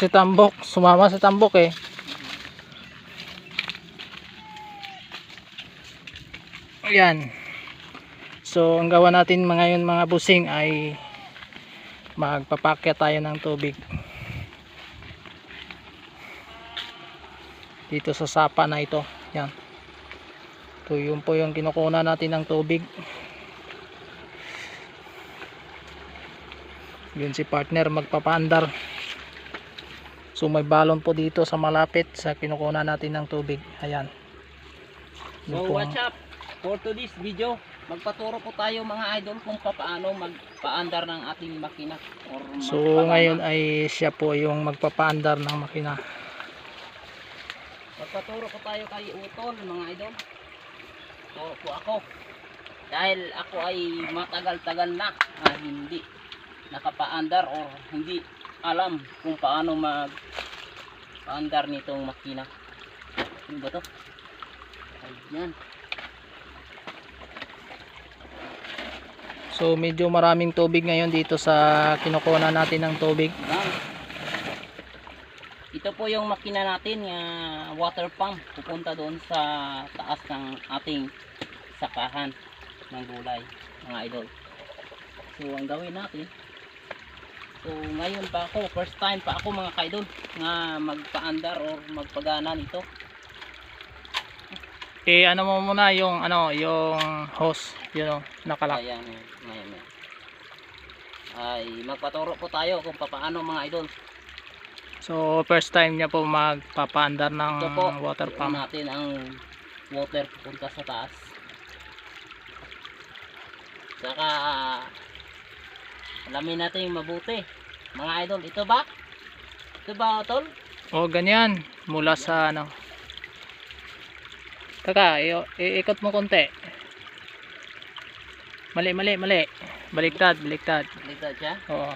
si Tambok. Sumama si Tambok eh. Ayan. So, ang gawa natin mga yun mga busing ay magpapakya tayo ng tubig. Dito sa sapa na ito. Yan. Ito yun po yung kinukuna natin ng tubig. Yun si partner magpapaandar. So may balon po dito sa malapit sa kinukuna natin ng tubig. Ayan. Yun So what's ang- up? For today's video, magpaturo po tayo mga idol kung paano magpaandar ng ating makina. Or So ngayon ay siya po yung magpapaandar ng makina. Magpaturo po tayo kay Utol mga idol. Turo po ako. Dahil ako ay matagal-tagal na na hindi nakapaandar or hindi alam kung paano mag paandar nitong makina. Ano ba to? Ayan. So medyo maraming tubig ngayon dito sa kinukuna natin ng tubig. Ito po yung makina natin nga water pump pupunta doon sa taas ng ating sakahan ng gulay mga idol. So ang gawin natin So ngayon pa ako, first time pa ako mga kaidol nga magpaandar or magpagana nito. Eh ano mo muna yung ano yung hose, yun know, nakalak. Ayan, ngayon. ngayon. Ay magpaturo po tayo kung paano mga idol. So first time niya po magpapaandar ng Ito po, water pump. natin ang water punta sa taas. Saka alamin natin yung mabuti. Mga idol, ito ba? Ito ba, tol? O ganyan mula sa ano. Kaka, i- iikot mo konti. Mali, mali, mali. Baliktad, baliktad. Ligtad siya? Oo.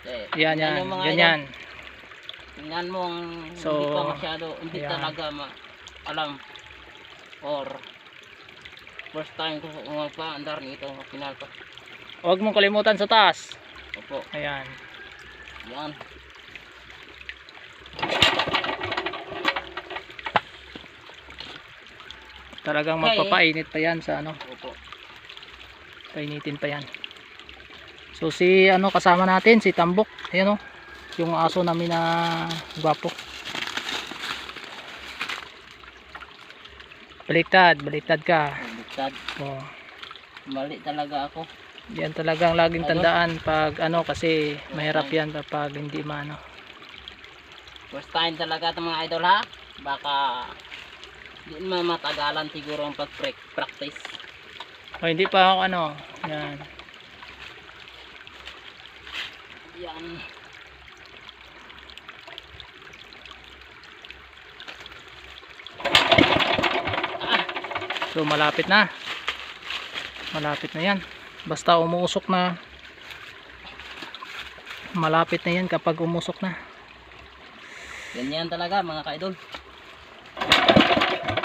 Okay. Yan, yan. Ganyan. idol. Tingnan mo ang So, hindi pa masyado, hindi ayan. talaga ma alam or first time ko magpa-andar nito final ko. Huwag mong kalimutan sa taas. Opo, Ayan. yan. Talagang magpapainit pa yan sa ano. Opo. Painitin pa yan. So si ano kasama natin, si Tambok. Ayan o. Yung aso namin na gwapo. Baliktad, baliktad ka. Ligtad. Oh. Mali talaga ako. Yan talagang laging Ano? tandaan pag ano kasi mahirap yan kapag hindi maano. First time talaga ito mga idol ha. Baka hindi naman matagalan siguro ang pag-practice. O hindi pa ako ano. Yan. Yan. So malapit na. Malapit na yan. Basta umusok na. Malapit na yan kapag umusok na. Ganyan talaga mga ka-idol.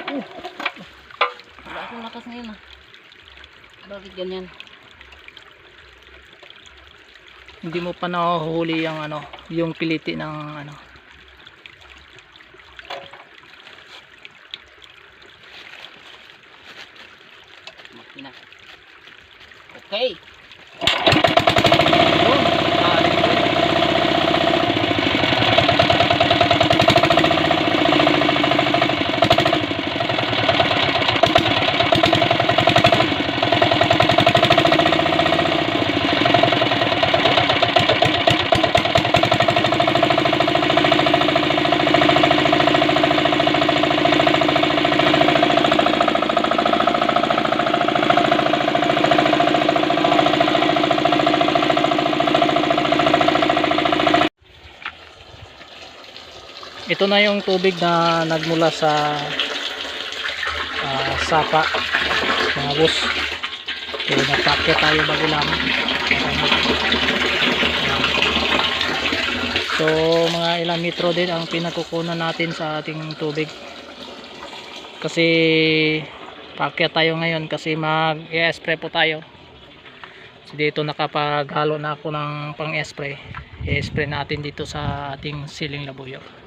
Uh, wala akong lakas ngayon ah. Bakit ganyan? Hindi mo pa nahuhuli yung ano, yung kiliti ng ano. Makina. Okay. Ito na yung tubig na nagmula sa ah, sapa mga bus. So nagpakya tayo bago lang. So mga ilang metro din ang pinagkukunan natin sa ating tubig. Kasi pakya tayo ngayon kasi mag i-spray po tayo. So dito nakapaghalo na ako ng pang-spray. i-spray natin dito sa ating siling labuyo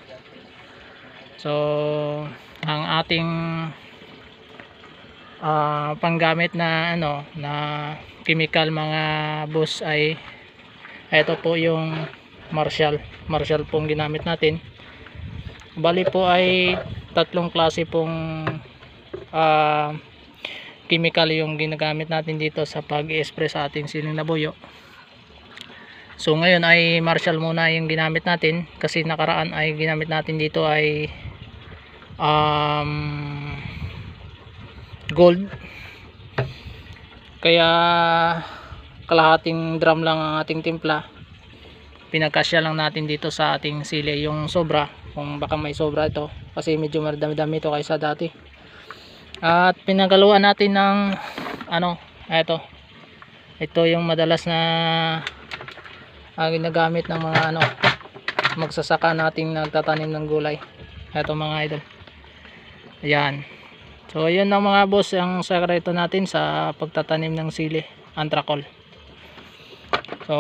so ang ating ah, panggamit na ano na chemical mga boss ay ito po yung Marshall. Marshall pong ginamit natin. Bali po ay tatlong klase pong ah, chemical yung ginagamit natin dito sa pag-spray sa ating siling labuyo so ngayon ay Marshall muna yung ginamit natin kasi nakaraan ay ginamit natin dito ay um, gold. Kaya kalahating drum lang ang ating timpla. Pinagkasya lang natin dito sa ating sili yung sobra kung baka may sobra ito kasi medyo madami-dami ito kaysa dati. At pinagaluan natin ng ano ito ito yung madalas na ah, ginagamit ng mga ano magsasaka nating nagtatanim ng gulay. Ito mga idol ayan. So yun ang mga boss ang sekreto natin sa pagtatanim ng sili antrakol so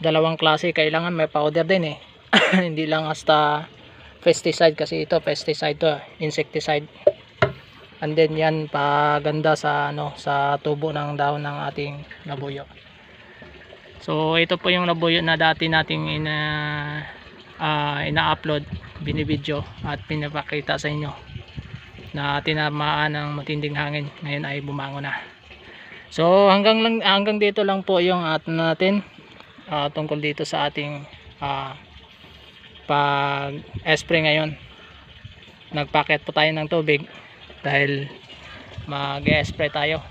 dalawang klase kailangan may powder din eh. Hindi lang hasta pesticide kasi ito pesticide to insecticide. And then yan paganda sa ano sa tubo ng dahon ng ating labuyo. So ito po yung labuyo na dati nating ina ah, ina-upload binibidyo at pinapakita sa inyo na tinamaan ng matinding hangin. Ngayon ay bumangon na. So hanggang lang hanggang dito lang po yung at natin ah, tungkol dito sa ating ah, pag spray ngayon. Nagpaket po tayo ng tubig dahil mag spray tayo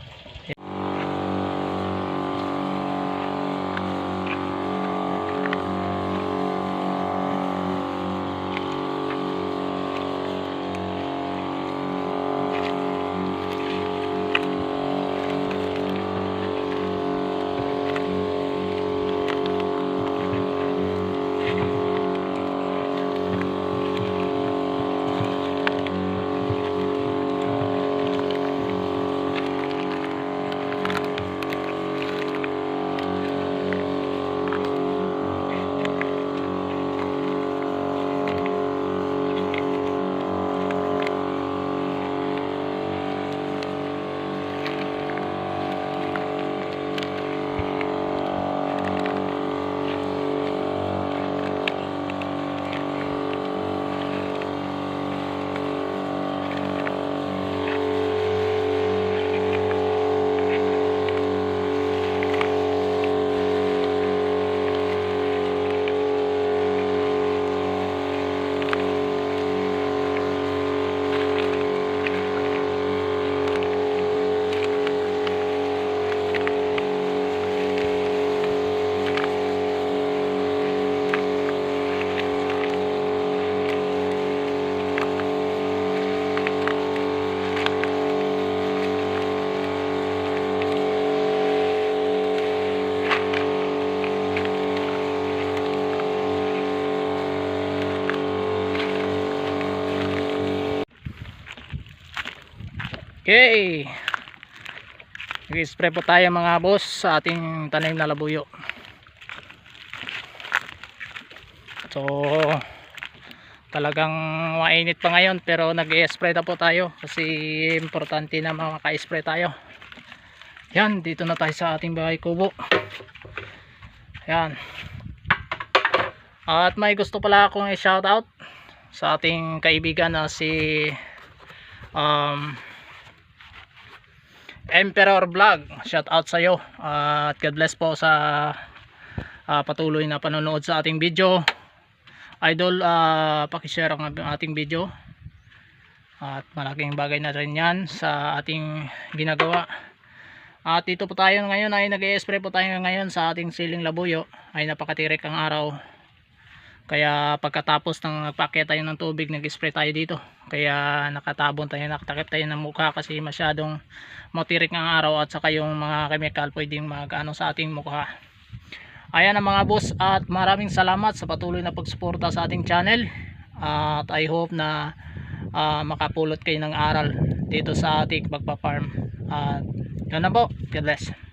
Okay. Nag-spray po tayo mga boss sa ating tanim na labuyo. So talagang mainit pa ngayon pero nag-spray na po tayo kasi importante na maka-spray tayo. Yan, dito na tayo sa ating bahay kubo. Yan. At may gusto pala akong i-shoutout sa ating kaibigan na si um, Emperor Vlog shout out sa iyo at God bless po sa ah, patuloy na panonood sa ating video. Idol uh, pakishare ang ating video. At malaking bagay na rin yan sa ating ginagawa. At dito po tayo ngayon ay nag-spray po tayo ngayon sa ating siling labuyo. Ay napakatirik ang araw kaya pagkatapos ng nagpakya tayo ng tubig nag-spray tayo dito. Kaya nakatabon tayo nakatakip tayo ng mukha kasi masyadong matirik ang araw at saka yung mga chemical pwedeng mag ano sa ating mukha. Ayan ang mga boss at maraming salamat sa patuloy na pagsuporta sa ating channel. At I hope na ah, makapulot kayo ng aral dito sa ating pagpa-farm at yun na po. God bless